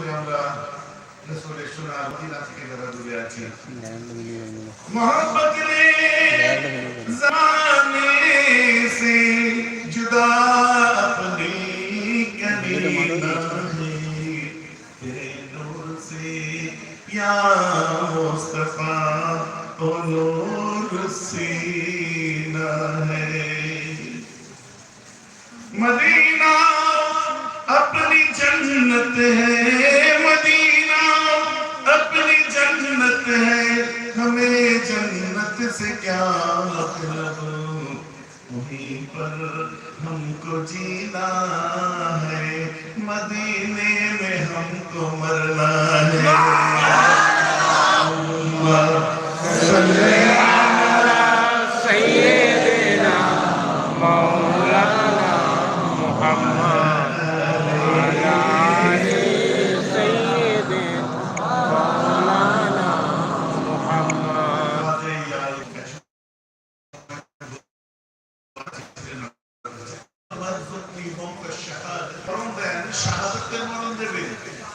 করে আমরা রসুলের সোনার মদিনা থেকে যারা দূরে আছি মোহাম্মদ জামানে সে জুদা আপনি কবি নাহি তেরে নূর সে ইয়া মুস্তাফা ও নূর সে না হে মদিনা जन्नत है, मदीना अपनी जन्नत है। हमें जन्नत से क्या मतलब? वहीं पर हमको जीना है, मदीने में हमको मरना है।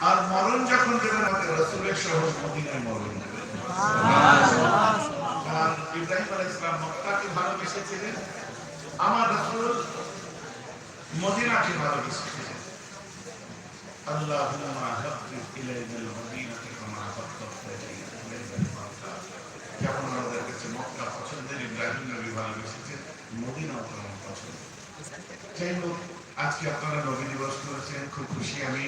আর মরণ যখন দেবেন আমাকে রসুলের সহজ মদিনায় মরণ আর ইব্রাহিম আলাইহিস সালাম মক্কাকে ভালোবেসেছিলেন। আমার রসুল মদিনাকে ভালোবেসেছিলেন। আমাদের ইব্রাহিম নবী ভালোবেসেছেন পছন্দ যাই হোক আজকে আপনারা নবী দিবস করেছেন খুব খুশি আমি।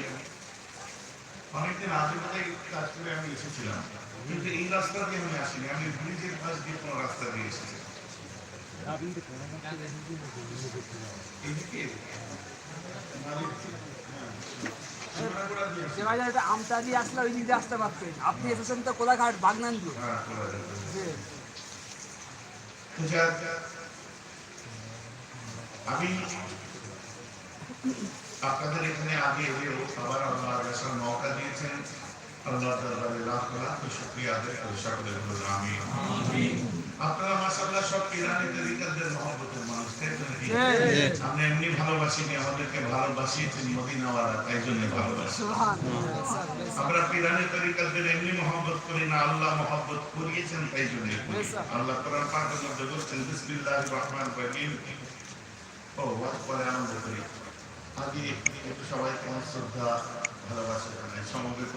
অনেকদিন আগে বোধহয় কাজ করে আমি এসেছিলাম। কিন্তু এই রাস্তা দিয়ে আমি আসিনি আমি ব্রিজের পাশ দিয়ে কোনো রাস্তা দিয়ে এসেছি। হ্যাঁ। আসলে ওই দিক আসতে পারতেন। আপনি এসেছেন তো কোলাঘাট বাগনান আমি আপনাদের এখানে আগে এলেও আবার আল্লাহ আসার মৌকা দিয়েছেন। আল্লাহ দরবারে লাখ লাখ শুক্রিয়া আদায় করে সকলের বলুন আমি আপনারা মাসাল্লাহ সব ইরানি তরিকাদের মহব্বতের মানুষ তাই তো নাকি? আমরা এমনি ভালোবাসিনি আমাদেরকে ভালোবাসিয়েছেন মদিনাওয়ালা তাই জন্য ভালোবাসি। আমরা পিরানি তরিকাদের এমনি মহব্বত করি না আল্লাহ মহব্বত করিয়েছেন তাই জন্য আল্লাহ কোরআন পাকের মধ্যে বলছেন বিসমিল্লাহির রহমানির রহিম ও ওয়াজ পরে আনন্দ করি। সবাইকে আমার শ্রদ্ধা ভালোবাসা জানাই। সমবেত